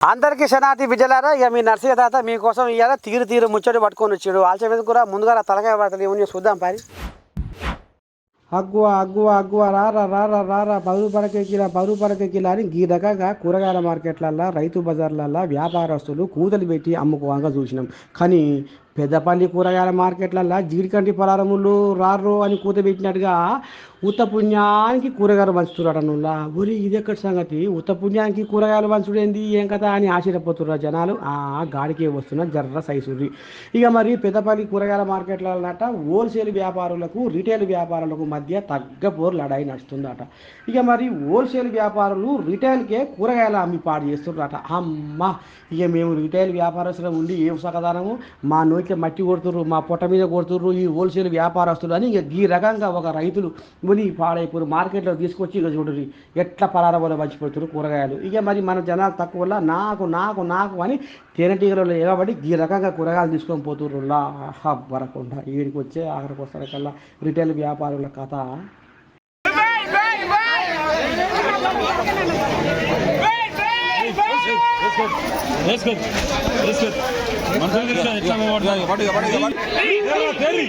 అందరికీ శనాతి విజయలారా ఇక మీ నర్సయ్య తాత మీకోసం ఇవాళ తీరు తీరు ముచ్చటి పట్టుకొని వచ్చాడు. ఆల్చే మీద కూడా ముందుగా తలకాయ పడుతుంది ఏమని చూద్దాం పారి. అగ్గువ అగ్గువ అగ్గువ రారా రారా రారా పది రూపాయలకి కిలో పది రూపాయలకి కిలో అని ఈ రకంగా కూరగాయల మార్కెట్లల్లో రైతు బజార్లల్లో వ్యాపారస్తులు కూతలు పెట్టి అమ్ముకోవంగా చూసినాం. కానీ పెద్దపల్లి కూరగాయల మార్కెట్లల్లో జీడికంటి పలారములు రారు అని కూత పెట్టినట్టుగా ఉత్త పుణ్యానికి కూరగాయలు పంచుతున్నారు నువ్వులా ఒరి ఇది ఎక్కడ సంగతి? ఉత్త పుణ్యానికి కూరగాయలు పంచుడేంది? ఏం కదా అని ఆశ్చర్యపోతున్నారు జనాలు. ఆ గాడికే వస్తున్న జర్ర సైసుర్రి ఇక మరి పెద్దపల్లి కూరగాయల మార్కెట్లట హోల్సేల్ వ్యాపారులకు రీటైల్ వ్యాపారులకు మధ్య తగ్గ పోరు లడాయి నడుస్తుందట. ఇక మరి హోల్సేల్ వ్యాపారులు రిటైల్కే కూరగాయలు అమ్మి పాడు చేస్తున్నారట అమ్మ ఇక మేము రిటైల్ వ్యాపారస్తులు ఉండి ఏ సకదానము? మా నోట్లో మట్టి కొడుతుర్రు మా పొట్ట మీద కొడుతుర్రు ఈ హోల్సేల్ వ్యాపారస్తులు అని ఇక ఈ రకంగా ఒక రైతులు ముని పాడైపోరు మార్కెట్లో తీసుకొచ్చి ఇక చూడరు ఎట్లా పరారవలో మర్చిపోతున్నారు కూరగాయలు. ఇక మరి మన జనాలు తక్కువ వల్ల నాకు నాకు నాకు అని తేనెటీగలలో ఎగబడి ఈ రకంగా కూరగాయలు తీసుకొని పోతుర్రు. లా వరకుండా ఈడికి వచ్చే ఆఖరికి వస్తారకల్లా రిటైల్ వ్యాపారుల కథ. వేసుకో వేసుకో మనసులో తీసుకో ఎట్లా పోగొడతావు? பாட்டுக்க பாட்டுக்க பாட்டுக்க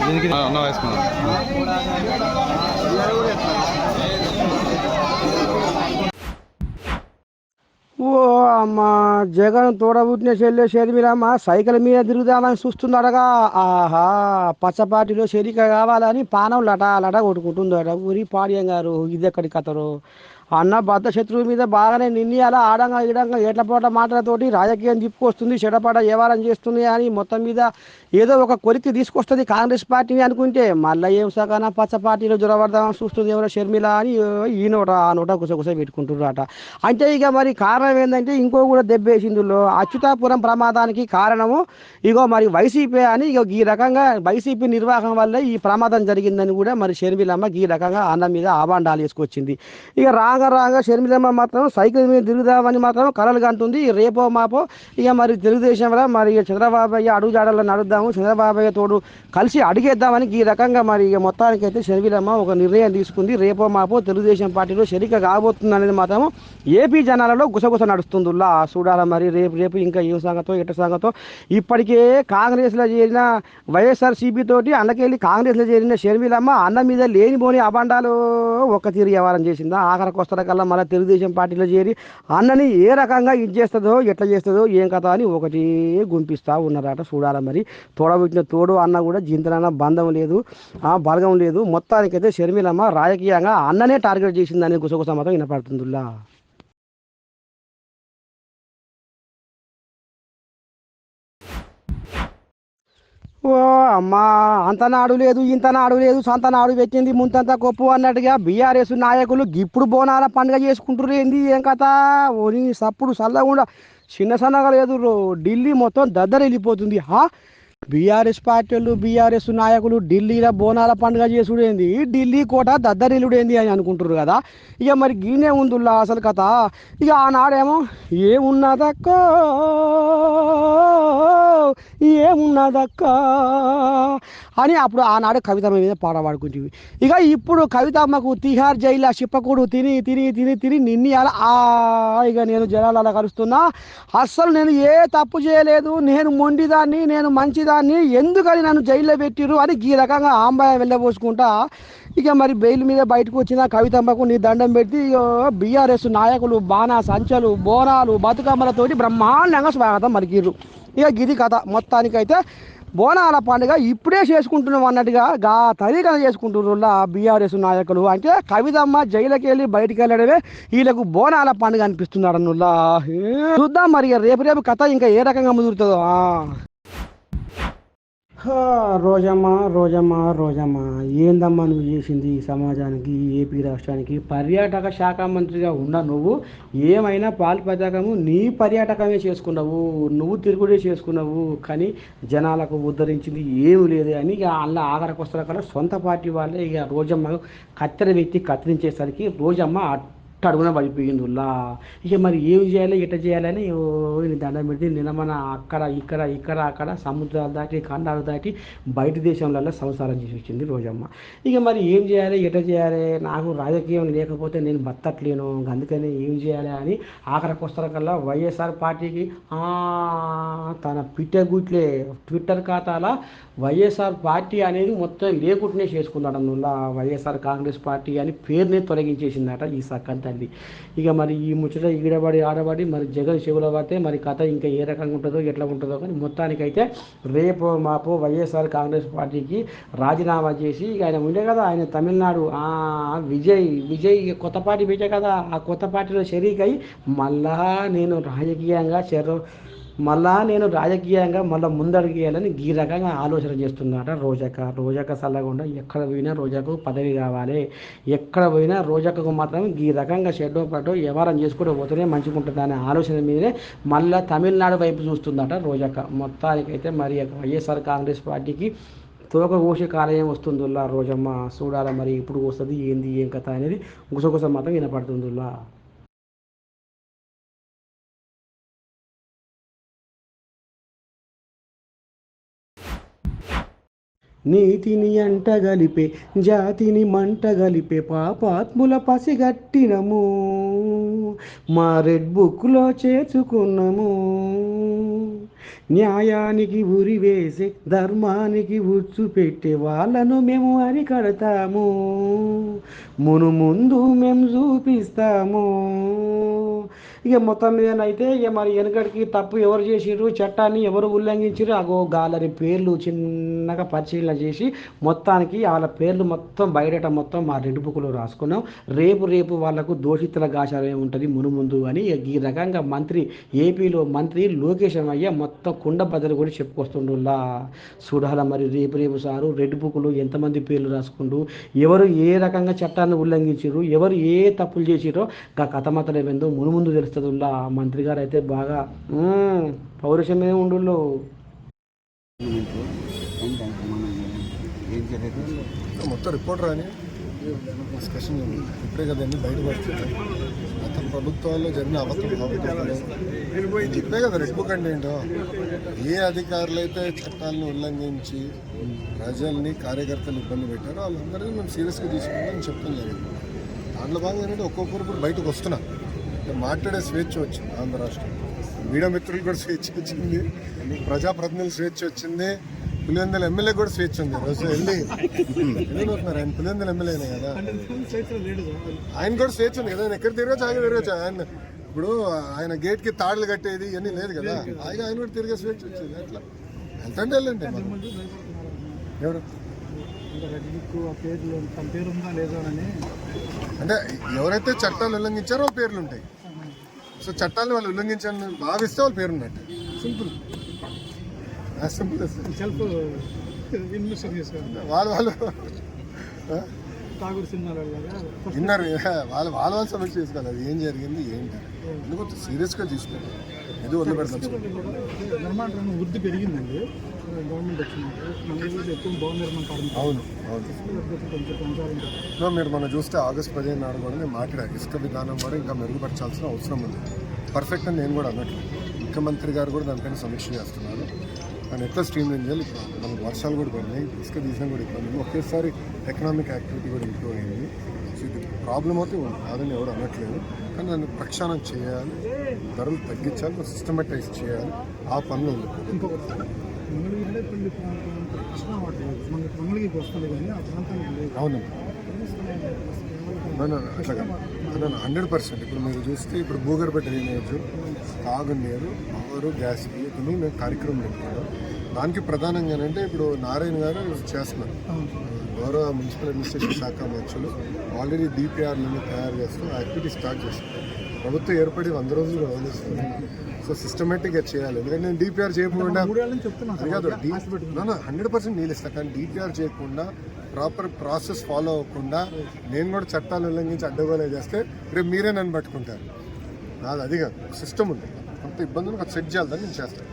దీనికి అన్న వేసుకున్నాను ఓ అమ్మ జగన్ తోడబుట్టిన చెల్లె షర్మిలమ్మ సైకిల్ మీద తిరుగుదామని చూస్తున్నాడగా. ఆహా పచ్చపాటిలో చెరిక కావాలని పానం లట లట కొట్టుకుంటుందట ఊరి పాడియం గారు. ఇదెక్కడి కథరు? అన్న బద్ద శత్రువు మీద బాగానే నిన్ని అలా ఆడంగా ఈడంగా ఏట్లపోట మాటలతోటి రాజకీయం తిప్పుకొస్తుంది చెడపాట వ్యవహారం చేస్తుంది అని మొత్తం మీద ఏదో ఒక కొలిక్కి తీసుకొస్తుంది కాంగ్రెస్ పార్టీని అనుకుంటే మళ్ళీ ఏం సగాన పచ్చ పార్టీలో జొరబడదామని చూస్తుంది ఎవరో షర్మిల అని ఈ నోట ఆ నోట గుసగుస పెట్టుకుంటున్నారట. అంటే ఇక మరి కారణం ఏంటంటే ఇంకో కూడా దెబ్బేసిందులో అచ్యుతాపురం ప్రమాదానికి కారణము ఇగో మరి వైసీపీ అని ఇగో ఈ రకంగా వైసీపీ నిర్వాహం వల్ల ఈ ప్రమాదం జరిగిందని కూడా మరి షర్మిలమ్మ ఈ రకంగా అన్న మీద ఆబాండాలు వేసుకొచ్చింది. ఇక రాగా రాగా షర్మిలమ్మ మాత్రం సైకిల్ మీద తిరుగుదామని మాత్రం కలలుగా అంటుంది రేపో మాపో ఇక మరి తెలుగుదేశం వల్ల మరి చంద్రబాబు అయ్య అడుగు జాడల్లో చేద్దాము చంద్రబాబు తోడు కలిసి అడిగేద్దామని ఈ రకంగా మరి ఇక మొత్తానికైతే షర్మిలమ్మ ఒక నిర్ణయం తీసుకుంది. రేపో మాపో తెలుగుదేశం పార్టీలో షరిక కాబోతుంది అనేది మాత్రం ఏపీ జనాలలో గుసగుస నడుస్తుందిలా చూడాల మరి రేపు రేపు ఇంకా ఏం సంగతో ఎట్ట సంగతో. ఇప్పటికే కాంగ్రెస్లో చేరిన వైఎస్ఆర్సీపీ తోటి అందుకెళ్ళి కాంగ్రెస్లో చేరిన షర్మిలమ్మ అన్న మీద లేనిపోని అబండాలు ఒక్క తీరు వ్యవహారం చేసిందా? ఆఖరికి వస్తారకల్లా మళ్ళీ తెలుగుదేశం పార్టీలో చేరి అన్నని ఏ రకంగా ఇది చేస్తుందో ఎట్లా చేస్తుందో ఏం కథ అని ఒకటి గుంపిస్తూ ఉన్నారట చూడాలి మరి తోడబుట్టిన తోడు అన్న కూడా జీంతనన్న బంధం లేదు. ఆ బలగం లేదు. మొత్తానికైతే షర్మిలమ్మ రాజకీయంగా అన్ననే టార్గెట్ చేసిందని గుసగుస మాత్రం వినపడుతుందిలా ఓ అమ్మా అంత నాడు లేదు ఇంత నాడు లేదు సొంత నాడు పెట్టింది ముంతంత గొప్ప అన్నట్టుగా బీఆర్ఎస్ నాయకులు ఇప్పుడు బోనాల పండుగ చేసుకుంటారు ఏంది ఏం కథ? ఓని సప్పుడు చల్లకుండా చిన్న సన్నగా లేదు ఢిల్లీ మొత్తం దద్దర వెళ్ళిపోతుంది హా? బీఆర్ఎస్ పార్టీలు బీఆర్ఎస్ నాయకులు ఢిల్లీలో బోనాల పండుగ చేసుడేంది ఢిల్లీ కోట దద్దరిల్లుడేంది అని అనుకుంటారు కదా? ఇక మరి గీనే ఉందిలా అసలు కథ? ఇక ఆనాడేమో ఏమున్నదక్కో? ఏమున్నదక్క? అని అప్పుడు ఆనాడు కవితమ్మ మీద పాట పాడుకుంటుంది. ఇక ఇప్పుడు కవితమ్మకు తిహార్ జైల్లో చిప్పకూడు తిని తిని తిని తిని నిన్ని అలా ఆ ఇక నేను జనాలలో కలుస్తున్నా. అస్సలు నేను ఏ తప్పు చేయలేదు. నేను మొండిదాన్ని నేను మంచిదాన్ని ఎందుకని నన్ను జైల్లో పెట్టిరు అని ఈ రకంగా ఆంబాయ వెళ్ళబోసుకుంటా ఇక మరి బెయిల్ మీద బయటకు వచ్చిన కవితమ్మకు నీ దండం పెట్టి బీఆర్ఎస్ నాయకులు బాణా సంచలు బోనాలు బతుకమ్మలతోటి బ్రహ్మాండంగా స్వాగతం మరికిర్రు ఇక గిది కథ. మొత్తానికైతే బోనాల పండుగ ఇప్పుడే చేసుకుంటున్నాం అన్నట్టుగా గా తరీకన చేసుకుంటున్నారు బీఆర్ఎస్ నాయకులు. అంటే కవితమ్మ జైలుకి వెళ్ళి బయటికి వెళ్ళడమే వీళ్ళకు బోనాల పండుగ అనిపిస్తున్నాడు అన్నుల్లా చూద్దాం మరి ఇక రేపు రేపు కథ ఇంకా ఏ రకంగా ముదురుతుందో. రోజమ్మ రోజమ్మ రోజమ్మ. ఏందమ్మా నువ్వు చేసింది ఈ సమాజానికి ఏపీ రాష్ట్రానికి? పర్యాటక శాఖ మంత్రిగా ఉన్న నువ్వు ఏమైనా పాలు పథకము నీ పర్యాటకమే చేసుకున్నావు నువ్వు తిరుగుడే చేసుకున్నావు కానీ జనాలకు ఉద్ధరించింది ఏమి లేదు అని ఇక అలా ఆఖరికి వస్తారు కదా సొంత పార్టీ వాళ్ళే ఇక రోజమ్మ కత్తెర వ్యక్తి కత్తిరించేసరికి రోజమ్మ అడుగున పడిపోయింది ఉల్లా ఇక మరి ఏం చేయాలి ఎట్ట చేయాలని ఓ దండం పెడితే నిన్న మన అక్కడ ఇక్కడ ఇక్కడ అక్కడ సముద్రాలు దాటి ఖండాలు దాటి బయట దేశంలలో సంసారం చేసి వచ్చింది రోజమ్మ. ఇక మరి ఏం చేయాలి ఎట చేయాలి? నాకు రాజకీయం లేకపోతే నేను బతట్లేను అందుకని ఏం చేయాలి అని ఆఖరికి వస్తారకల్లా వైఎస్ఆర్ పార్టీకి తన పిట్టగుట్లే ట్విట్టర్ ఖాతాలో వైఎస్ఆర్ పార్టీ అనేది మొత్తం లేకుండానే చేసుకున్నాడు అందువల్ల వైఎస్ఆర్ కాంగ్రెస్ పార్టీ అని పేరునే తొలగించేసిందట ఈ సక్కన్ తల్లి. ఇక మరి ఈ ముచ్చట ఈడబడి ఆడబడి మరి జగన్ చెవులో పడితే మరి కథ ఇంకా ఏ రకంగా ఉంటుందో ఎట్లా ఉంటుందో కానీ మొత్తానికైతే రేపు మాపు వైఎస్ఆర్ కాంగ్రెస్ పార్టీకి రాజీనామా చేసి ఇక ఆయన ఉండే కదా ఆయన తమిళనాడు ఆ, విజయ్ విజయ్ కొత్త పార్టీ పెట్టే కదా ఆ కొత్త పార్టీలో షరీక్ అయి మళ్ళా నేను రాజకీయంగా చెర మళ్ళా నేను రాజకీయంగా మళ్ళీ ముందడిగేయాలని ఈ రకంగా ఆలోచన చేస్తున్నాడ రోజాక. రోజక్క సల్లకుండా ఎక్కడ పోయినా రోజాకు పదవి కావాలి. ఎక్కడ పోయినా రోజాకకు మాత్రం ఈ రకంగా షెడ్డో పడ్డో వ్యవహారం చేసుకుంటూ పోతేనే మంచిగా ఉంటుంది అనే ఆలోచన మీదనే మళ్ళీ తమిళనాడు వైపు చూస్తుందట రోజాక. మొత్తానికైతే మరి వైఎస్ఆర్ కాంగ్రెస్ పార్టీకి తోక కోసే కాలయం వస్తుందిలా రోజమ్మ. చూడాలి మరి ఇప్పుడు వస్తుంది ఏంది ఏం కథ అనేది గుసగుస మాత్రం వినపడుతుందిలా. నీతిని అంటగలిపే జాతిని మంటగలిపే పాపాత్ముల పసిగట్టినము. మా రెడ్ బుక్లో చేర్చుకున్నాము. న్యాయానికి ఉరి వేసి ధర్మానికి ఉచ్చు పెట్టే వాళ్ళను మేము అరికడతాము. మును ముందు మేము చూపిస్తాము. ఇక మొత్తం మీదనైతే ఇక మరి వెనకడికి తప్పు ఎవరు చేసిర్రు చట్టాన్ని ఎవరు ఉల్లంఘించారు అగో గాలరి పేర్లు చిన్న చిన్నగా పరిశీలన చేసి మొత్తానికి వాళ్ళ పేర్లు మొత్తం బయట మొత్తం మా రెడ్ బుక్లో రాసుకున్నాం. రేపు రేపు వాళ్ళకు దోషితుల గాచారం ఉంటుంది మును ముందు అని ఈ రకంగా మంత్రి ఏపీలో మంత్రి లోకేష్ అయ్య మొత్తం కుండ బద్దలు కూడా చెప్పుకొస్తుండులా చూడాల మరి రేపు రేపు సారు రెడ్ బుక్లో ఎంతమంది పేర్లు రాసుకుంటూ ఎవరు ఏ రకంగా చట్టాన్ని ఉల్లంఘించారు ఎవరు ఏ తప్పులు చేసిరో గా కథ మాత్రం ఏందో మును ముందు తెలుస్తుందిలా మంత్రి గారు అయితే బాగా పౌరుషమే ఉండుళ్ళు మొత్తం రిపోర్ట్ రాని డిస్కషన్ ఇప్పుడే కదండి బయట బయటపడుతుంది అతని ప్రభుత్వాల్లో జరిగిన అబద్ధాలు చెప్పే కదా రెడ్ బుక్ అంటే ఏంటో. ఏ అధికారులు అయితే చట్టాలను ఉల్లంఘించి ప్రజల్ని కార్యకర్తలు ఇబ్బంది పెట్టారో వాళ్ళందరినీ మేము సీరియస్గా తీసుకుంటామని చెప్పడం జరిగింది. దాంట్లో భాగంగా ఏంటంటే ఒక్కొక్కరు బయటకు వస్తున్నా మాట్లాడే స్వేచ్ఛ వచ్చింది ఆంధ్ర రాష్ట్రం. మీడియా మిత్రులు కూడా స్వేచ్ఛ వచ్చింది. ప్రజాప్రతినిధులు స్వేచ్ఛ వచ్చింది. పులివెందుల ఎమ్మెల్యే కూడా స్వేచ్ఛ ఉంది. రోజు వెళ్ళి వెళ్ళిపోతున్నారు ఆయన పులివెందుల ఎమ్మెల్యేనే కదా? ఆయన కూడా స్వేచ్ఛ ఉంది కదా? ఆయన ఎక్కడ తిరగచ్చు ఆయన తిరగచ్చు ఆయన ఇప్పుడు ఆయన గేట్కి తాడులు కట్టేది ఇవన్నీ లేదు కదా? ఆయన ఆయన కూడా తిరిగే స్వేచ్ఛ వచ్చింది. అట్లా. వెళ్తంటే వెళ్ళండి ఎవరు? అంటే ఎవరైతే చట్టాలు ఉల్లంఘించారో పేర్లు ఉంటాయి. సో చట్టాలను వాళ్ళు ఉల్లంఘించాలని భావిస్తే వాళ్ళ పేరు ఉన్నట్టు సింపుల్ సింపుల్ సెల్ఫ్ వాళ్ళు వాళ్ళు? ఠాగూర్ సినిమాలో విన్నారు. వాళ్ళు వాళ్ళ వాళ్ళు సమస్య చేసుకోవాలి. అది ఏం జరిగింది ఏంటి? ఎందుకు సీరియస్గా తీసుకోండి ఇది వదిలిపెడతాం వృద్ధి పెరిగిందండి. గవర్నమెంట్ వచ్చింది మన ఊళ్ళో ఎక్కువ భవన నిర్మాణ కార్మికులు అవును మీరు మనం చూస్తే ఆగస్ట్ పదిహేను నాడు కూడా నేను మాట్లాడా ఇసుక విధానం కూడా ఇంకా మెరుగుపరచాల్సిన అవసరం ఉంది. పర్ఫెక్ట్ అని నేను కూడా అన్నట్లు ముఖ్యమంత్రి గారు కూడా దానిపైన సమీక్ష చేస్తున్నారు. దాన్ని ఎట్లా స్ట్రీమ్ లైన్ చేయాలి మనకు వర్షాలు కూడా పడినాయి ఇసుక తీసినా కూడా ఇబ్బంది. ఒకేసారి ఎకనామిక్ యాక్టివిటీ కూడా ఇంప్రూవ్ అయింది. సో ఇది ప్రాబ్లం అయితే ఉంది కాదని ఎవరు అనట్లేదు. కానీ దాన్ని ప్రక్షాళన చేయాలి ధరలు తగ్గించాలి సిస్టమేటైజ్ చేయాలి. ఆ పనులు ఉంది ఇంకొకటి మంగళగిరి అంటే పెళ్ళి ప్రాంతం కృష్ణా వాటర్ మన మంగళగిరికి వస్తుంది కానీ ఆ ప్రాంతానికి లేదు అవును హండ్రెడ్ పర్సెంట్ ఇప్పుడు మీరు చూస్తే ఇప్పుడు భూగర్భ డ్రైనేజ్ తాగునీరు పవర్ గ్యాస్ ఇవన్నీ మేము కార్యక్రమం పెట్టుకున్నాం దానికి ప్రధానంగా అంటే ఇప్పుడు నారాయణ గారు చేస్తున్నారు. గౌరవ మున్సిపల్ అడ్మినిస్ట్రేషన్ శాఖ మంత్రులు ఆల్రెడీ డిపిఆర్లను తయారు చేస్తూ యాక్టివిటీ స్టార్ట్ చేస్తున్నారు. ప్రభుత్వం ఏర్పడి వంద రోజులు వదిలేస్తుంది సో సిస్టమేటిక్గా చేయాలి. ఎందుకంటే నేను డిపిఆర్ చేయకుండా కాదు హండ్రెడ్ పర్సెంట్ నీళ్ళు ఇస్తా కానీ డిపిఆర్ చేయకుండా ప్రాపర్ ప్రాసెస్ ఫాలో అవ్వకుండా నేను కూడా చట్టాలు ఉల్లంఘించి అడ్డగోలే చేస్తే రేపు మీరే నన్ను పట్టుకుంటారు. నాది అది కాదు సిస్టమ్ ఉంది. అంత ఇబ్బందులు సెట్ చేయాలని నేను చేస్తాను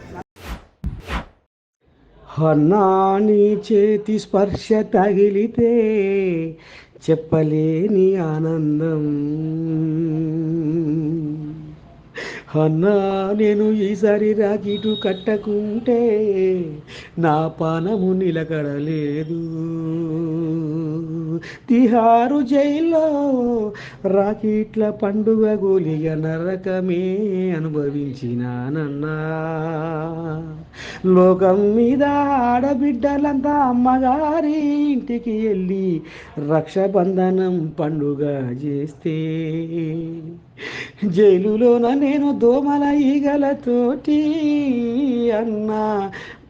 అన్నా నీ చేతి స్పర్శ తగిలితే చెప్పలేని ఆనందం. అన్నా నేను ఈసారి రాకెటు కట్టకుంటే నా పానము నిలకడలేదు. తిహారు జైల్లో రాకెట్ల పండుగ గోలిగ నరకమే అనుభవించినానన్నా. లోకం మీద ఆడబిడ్డలంతా అమ్మగారి ఇంటికి వెళ్ళి రక్షాబంధనం పండుగ చేస్తే జైలులోన నేను దోమల ఈగలతోటి అన్న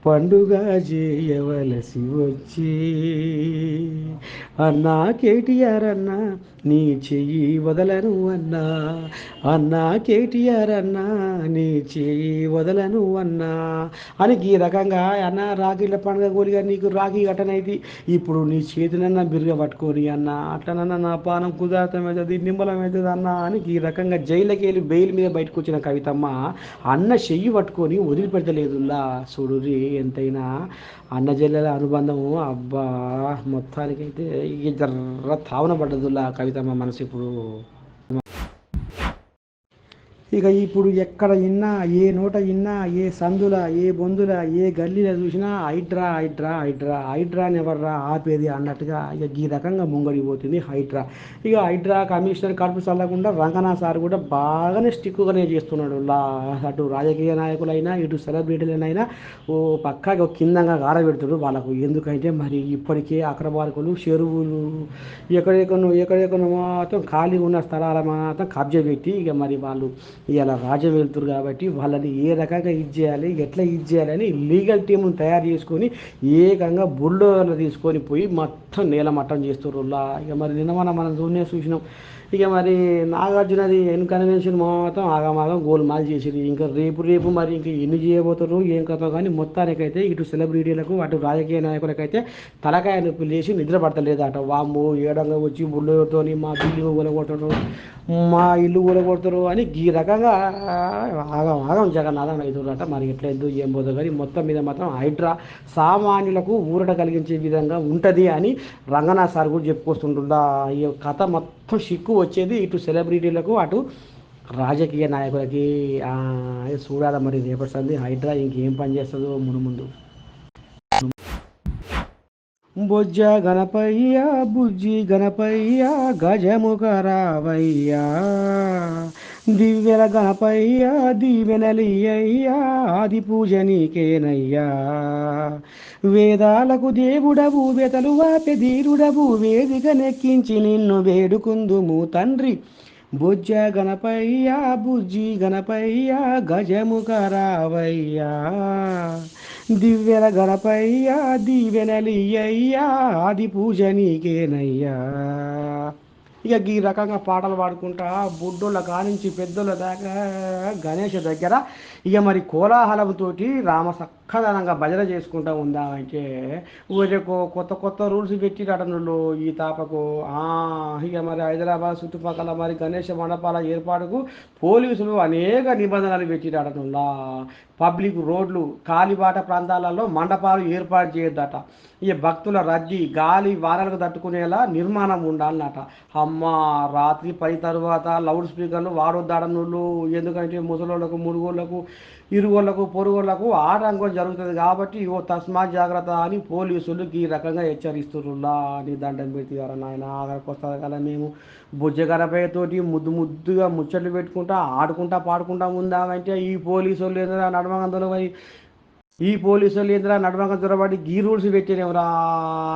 పండుగ చేయవలసి వచ్చి అన్నా కేటీఆర్ అన్నా నీ చెయ్యి వదలను అన్నా. అన్నా కేటీఆర్ అన్నా నీ చెయ్యి వదలను అన్నా. అని ఈ రకంగా అన్న రాఖీల పండుగ కోరిగా నీకు రాఖీ కట్టనైతే ఇప్పుడు నీ చేతినన్నా బిరుగ పట్టుకొని అన్న అట్లనన్నా నా పానం కుదార్థం అవుతుంది నిమ్మలం అవుతుంది అన్న అని ఈ రకంగా జైలుకి వెళ్ళి బెయిల్ మీద బయటకు వచ్చిన కవితమ్మ అన్న చెయ్యి పట్టుకొని వదిలిపెట్టలేదులా చూడురి ఎంతైనా అన్న జల్లెల అనుబంధము అబ్బా మొత్తానికైతే ఇక జర్ర తావన పడ్డదులా కవిత మా మనసు ఇప్పుడు ఇక ఇప్పుడు ఎక్కడ ఇన్నా ఏ నోట ఇన్నా ఏ సందుల ఏ బొందుల ఏ గల్లీలో చూసినా హైడ్రా హైడ్రా హైడ్రా హైడ్రా అని ఎవర్రా ఆపేది అన్నట్టుగా ఇక ఈ రకంగా ముంగడిపోతుంది హైడ్రా. ఇక హైడ్రా కమిషనర్ కడుపు చల్లకుండా రంగనా సార్ కూడా బాగానే స్టిక్కుగానే చేస్తున్నాడు. లా అటు రాజకీయ నాయకులైనా ఇటు సెలబ్రిటీలైనా ఓ పక్కాగా కిందంగా ఆరబెడుతుడు వాళ్ళకు. ఎందుకంటే మరి ఇప్పటికే అక్రమార్కులు చెరువులు ఎక్కడెక్కడో ఎక్కడెక్కడో మాత్రం ఖాళీ ఉన్న స్థలాల మాత్రం కబ్జా పెట్టి ఇక మరి వాళ్ళు ఇలా రాజ్యం వెళ్తురు కాబట్టి వాళ్ళని ఏ రకంగా ఇది చేయాలి ఎట్లా ఇది చేయాలని లీగల్ టీమును తయారు చేసుకొని ఏకంగా బుల్డోర్లు తీసుకొని పోయి మొత్తం నేలమట్టం చేస్తున్నారు లా ఇక మరి నిన్న మనం మనం చూసినాం. ఇక మరి నాగార్జునది ఎన్ కన్వెన్షన్ మొత్తం ఆగమాగం గోల్మాల్ చేసేది ఇంకా రేపు రేపు మరి ఇంకా ఎన్ని చేయబోతారు ఏం కథ కానీ మొత్తానికైతే ఇటు సెలబ్రిటీలకు అటు రాజకీయ నాయకులకైతే తలకాయ నొప్పి లేచి నిద్ర పడతలేదట వామ్మో ఏడంగా వచ్చి బుల్డోతోని మా బిల్లు కూలగొట్టరు మా ఇల్లు కూలగొడతారు అని ఈ రకంగా ఆగం ఆగం జగన్నాథం అవుతుందట మరి ఎట్లయిద్దు ఏం పోదో కానీ మొత్తం మీద మాత్రం హైడ్రా సామాన్యులకు ఊరట కలిగించే విధంగా ఉంటుంది అని రంగనాథ్ సార్ కూడా చెప్పుకొస్తుంటుందా ఈ కథ మొత్తం సిక్కు వచ్చేది ఇటు సెలబ్రిటీలకు అటు రాజకీయ నాయకులకి. చూడాలి మరి రేపటి సంది హైడ్రా ఇంకేం పని చేస్తుందో ముందు ముందు. బొజ్జ గణపయ్య బుజ్జి గణపయ్య గజముఖ రావయ్యా. దివ్యల గణపయ్యా దీవెనలియ్యయ్యా ఆది పూజ నీకేనయ్యా వేదాలకు దేవుడవు వెతలు వాపె ధీరుడవు వేదిక నెక్కించి నిన్ను వేడుకుందుము తండ్రి. బుజ్జ గణపయ్యా బుజ్జి గణపయ్యా గజముఖ రావయ్యా. దివ్యల గణపయ్యా దీవెనలియ్యయ్యా ఆది పూజ నీకేనయ్యా ఇక ఈ రకంగా పాటలు పాడుకుంటా బుడ్డోళ్ళ కానించి పెద్దోళ్ళ దాకా గణేష్ దగ్గర. ఇక మరి కోలాహలంతో రామ చక్కదనంగా భజన చేసుకుంటా ఉందామంటే ఊరికి కొత్త కొత్త రూల్స్ పెట్టిరటనుళ్ళు ఈ తాపకు ఇక మరి హైదరాబాద్ చుట్టుపక్కల మరి గణేష మండపాల ఏర్పాటుకు పోలీసులు అనేక నిబంధనలు పెట్టిరటనుల్లా పబ్లిక్ రోడ్లు కాలిబాట ప్రాంతాలలో మండపాలు ఏర్పాటు చేయొద్దట. ఈ భక్తుల రద్దీ గాలి వారలకు తట్టుకునేలా నిర్మాణం ఉండాలన్నట. అమ్మ రాత్రి పది తర్వాత లౌడ్ స్పీకర్లు వాడొద్దాడనుళ్ళు ఎందుకంటే ముసలోళ్ళకు మురుగుళ్ళకు ఇరుగోళ్ళకు పొరుగుళ్ళకు ఆటంకం జరుగుతుంది కాబట్టి ఓ తస్మా జాగ్రత్త అని పోలీసులు ఈ రకంగా హెచ్చరిస్తున్నా అని దండం పెట్టారు నాయన. ఆఖరికి వస్తుంది కదా మేము బుజ్జగరపయ్యతోటి ముద్దు ముద్దుగా ముచ్చట్లు పెట్టుకుంటా ఆడుకుంటా పాడుకుంటా ఉందామంటే ఈ పోలీసులు ఏంద్రా నడమగందులు పోయి ఈ పోలీసులు ఏంద్రా నడమగం దొరబడి గీ రూల్స్ పెట్టినవరా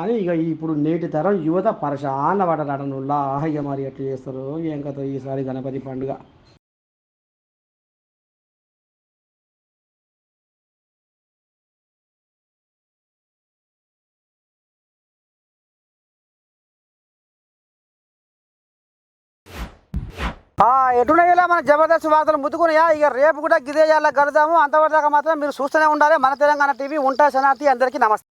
అని ఇక ఇప్పుడు నేటి తరం యువత పరశాన పడనడనుల్లా ఇక మరి ఎట్లా చేస్తారు? ఏం కథ ఈసారి గణపతి పండుగ? ఎటునయ్యేలా మన జబర్దస్త్ వార్తలు ముద్దుకున్నాయా ఇక రేపు కూడా గిదే చేయాలి కలుద్దాము. అంతవరకు మాత్రం మీరు చూస్తూనే ఉండాలి. మన తెలంగాణ టీవీ ఉంటా శనార్థి అందరికీ నమస్తే.